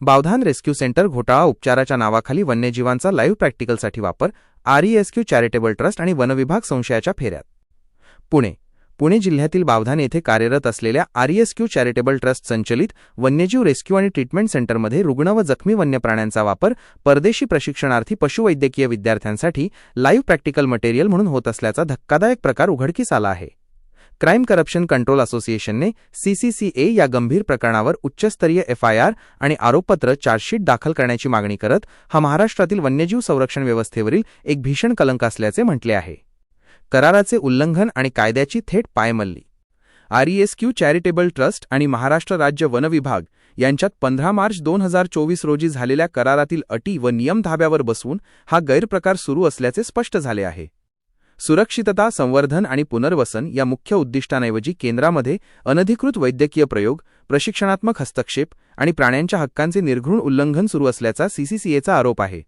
Bavdhan rescue centre घोटाळा उपचाराच्या नावाखाली वन्यजीवांचा लाईव्ह प्रॅक्टिकलसाठी वापर आरईएसक्यू चॅरिटेबल ट्रस्ट आणि वनविभाग संशयाच्या फेऱ्यात. पुणे पुणे जिल्ह्यातील बावधान येथे कार्यरत असलेल्या आरईएसक्यू चॅरिटेबल ट्रस्ट संचलित वन्यजीव रेस्क्यू आणि ट्रीटमेंट सेंटरमध्ये रुग्ण व जखमी वन्यप्राण्यांचा वापर परदेशी प्रशिक्षणार्थी पशुवैद्यकीय विद्यार्थ्यांसाठी लाईव्ह प्रॅक्टिकल मटेरियल म्हणून होत असल्याचा धक्कादायक प्रकार उघडकीस आला आहे. क्राईम करप्शन कंट्रोल असोसिएशनने सीसीसीए या गंभीर प्रकरणावर उच्चस्तरीय एफआयआर आणि आरोपपत्र चार्जशीट दाखल करण्याची मागणी करत हा महाराष्ट्रातील वन्यजीव संरक्षण व्यवस्थेवरील एक भीषण कलंक असल्याचे म्हटले आहे. कराराचे उल्लंघन आणि कायद्याची थेट पायमल्ली. आरईएसक्यू चॅरिटेबल ट्रस्ट आणि महाराष्ट्र राज्य वन विभाग यांच्यात पंधरा मार्च दोन हजार चोवीस रोजी झालेल्या करारातील अटी व नियम धाब्यावर बसवून हा गैरप्रकार सुरू असल्याचे स्पष्ट झाले आहे. सुरक्षितता संवर्धन आणि पुनर्वसन या मुख्य उद्दिष्टांऐवजी केंद्रामध्ये अनधिकृत वैद्यकीय प्रयोग प्रशिक्षणात्मक हस्तक्षेप आणि प्राण्यांच्या हक्कांचे निर्घृण उल्लंघन सुरू असल्याचा सीसीसीएचा आरोप आहे.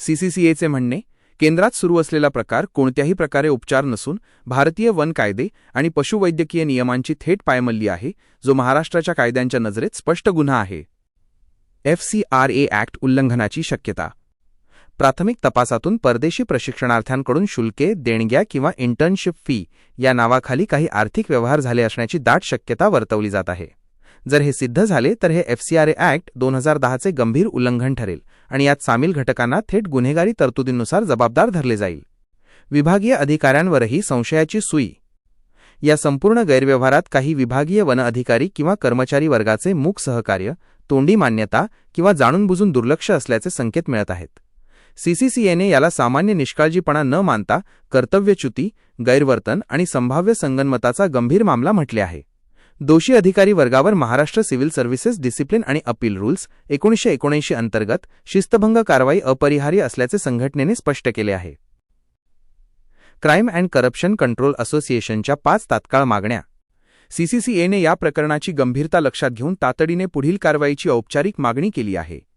सीसीसीएचे म्हणणे केंद्रात सुरू असलेला प्रकार कोणत्याही प्रकारे उपचार नसून भारतीय वन कायदे आणि पशुवैद्यकीय नियमांची थेट पायमल्ली आहे जो महाराष्ट्राच्या कायद्यांच्या नजरेत स्पष्ट गुन्हा आहे. एफसीआरए ॲक्ट उल्लंघनाची शक्यता प्राथमिक तपासातून परदेशी प्रशिक्षणार्थ्यांकडून शुल्के देणग्या किंवा इंटर्नशिप फी या नावाखाली काही आर्थिक व्यवहार झाले असण्याची दाट शक्यता वर्तवली जात आहे. जर हे सिद्ध झाले तर हे एफसीआरए ॲक्ट दोन हजार दहाचे गंभीर उल्लंघन ठरेल आणि यात सामील घटकांना थेट गुन्हेगारी तरतुदींनुसार जबाबदार धरले जाईल. विभागीय अधिकाऱ्यांवरही संशयाची सुई. या संपूर्ण गैरव्यवहारात काही विभागीय वन अधिकारी किंवा कर्मचारी वर्गाचे मूक सहकार्य तोंडी मान्यता किंवा जाणूनबुजून दुर्लक्ष असल्याचे संकेत मिळत आहेत. सीसीसीएने याला सामान्य निष्काळजीपणा न मानता कर्तव्यच्युती गैरवर्तन आणि संभाव्य संगनमताचा गंभीर मामला म्हटले आहे. दोषी अधिकारी वर्गावर महाराष्ट्र सिव्हिल सर्व्हिसेस डिसिप्लिन आणि अपील रूल्स एकोणीसशे एकोणऐंशी अंतर्गत शिस्तभंग कारवाई अपरिहार्य असल्याचे संघटनेने स्पष्ट केले आहे. क्राईम अँड करप्शन कंट्रोल असोसिएशनच्या पाच तात्काळ मागण्या. सीसीसीएने या प्रकरणाची गंभीरता लक्षात घेऊन तातडीने पुढील कारवाईची औपचारिक मागणी केली आहे.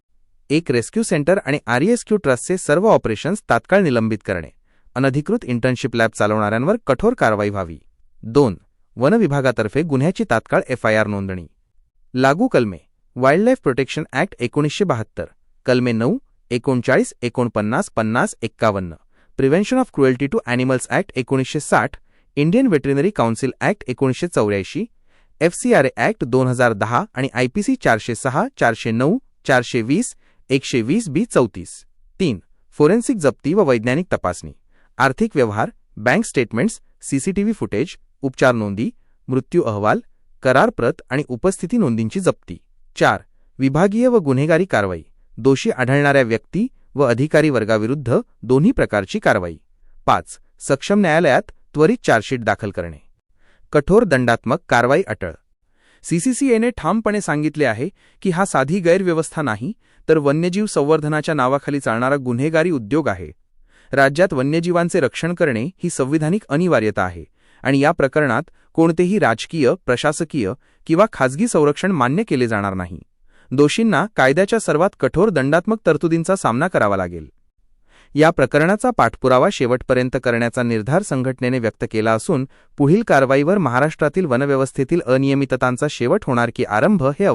एक रेस्क्यू सेंटर आणि आरईएसक्यू ट्रस्टचे सर्व ऑपरेशन्स तात्काळ निलंबित करणे. अनधिकृत इंटर्नशिप लॅब चालवणाऱ्यांवर कठोर कारवाई व्हावी. दोन वन विभागातर्फे गुन्ह्याची तात्काळ एफआयआर नोंदणी. लागू कलमे. वाईल्डलाईफ प्रोटेक्शन ॲक्ट एकोणीसशे बहात्तर. कलमे नऊ एकोणचाळीस एकोणपन्नास पन्नास एक्कावन्न. Prevention of cruelty to animals act एकोणीसशे साठ. इंडियन वेटरिनरी काउन्सिल ॲक्ट एकोणीसशे चौऱ्याऐंशी. एफसीआरए ॲक्ट दोन हजार दहा आणि आयपीसी चारशे सहा चारशे नऊ चारशे वीस एकशे वीस बी चौतीस. तीन फोरेन्सिक जप्ती व वैज्ञानिक तपासणी. आर्थिक व्यवहार बँक स्टेटमेंट्स सीसीटीव्ही फुटेज उपचार नोंदी मृत्यू अहवाल करार प्रत आणि उपस्थिती नोंदींची जप्ती. चार विभागीय व गुन्हेगारी कारवाई. दोषी आढळणाऱ्या व्यक्ती व अधिकारी वर्गाविरुद्ध दोन्ही प्रकारची कारवाई. पाच सक्षम न्यायालयात त्वरित चार्जशीट दाखल करणे. कठोर दंडात्मक कारवाई अटळ. सीसीसीएने ठामपणे सांगितले आहे की हा साधी गैरव्यवस्था नाही तर वन्यजीव संवर्धनाच्या नावाखाली चालणारा गुन्हेगारी उद्योग आहे. राज्यात वन्यजीवांचे रक्षण करणे ही संविधानिक अनिवार्यता आहे आणि या प्रकरणात कोणतेही राजकीय प्रशासकीय किंवा खाजगी संरक्षण मान्य केले जाणार नाही. दोषींना कायद्याच्या सर्वात कठोर दंडात्मक तरतुदींचा सामना करावा लागेल. या प्रकरणाचा पाठपुरावा शेवटपर्यंत करण्याचा निर्धार संघटनेने व्यक्त केला असून पुढील कारवाईवर महाराष्ट्रातील वनव्यवस्थेतील अनियमिततांचा शेवट होणार की आरंभ हे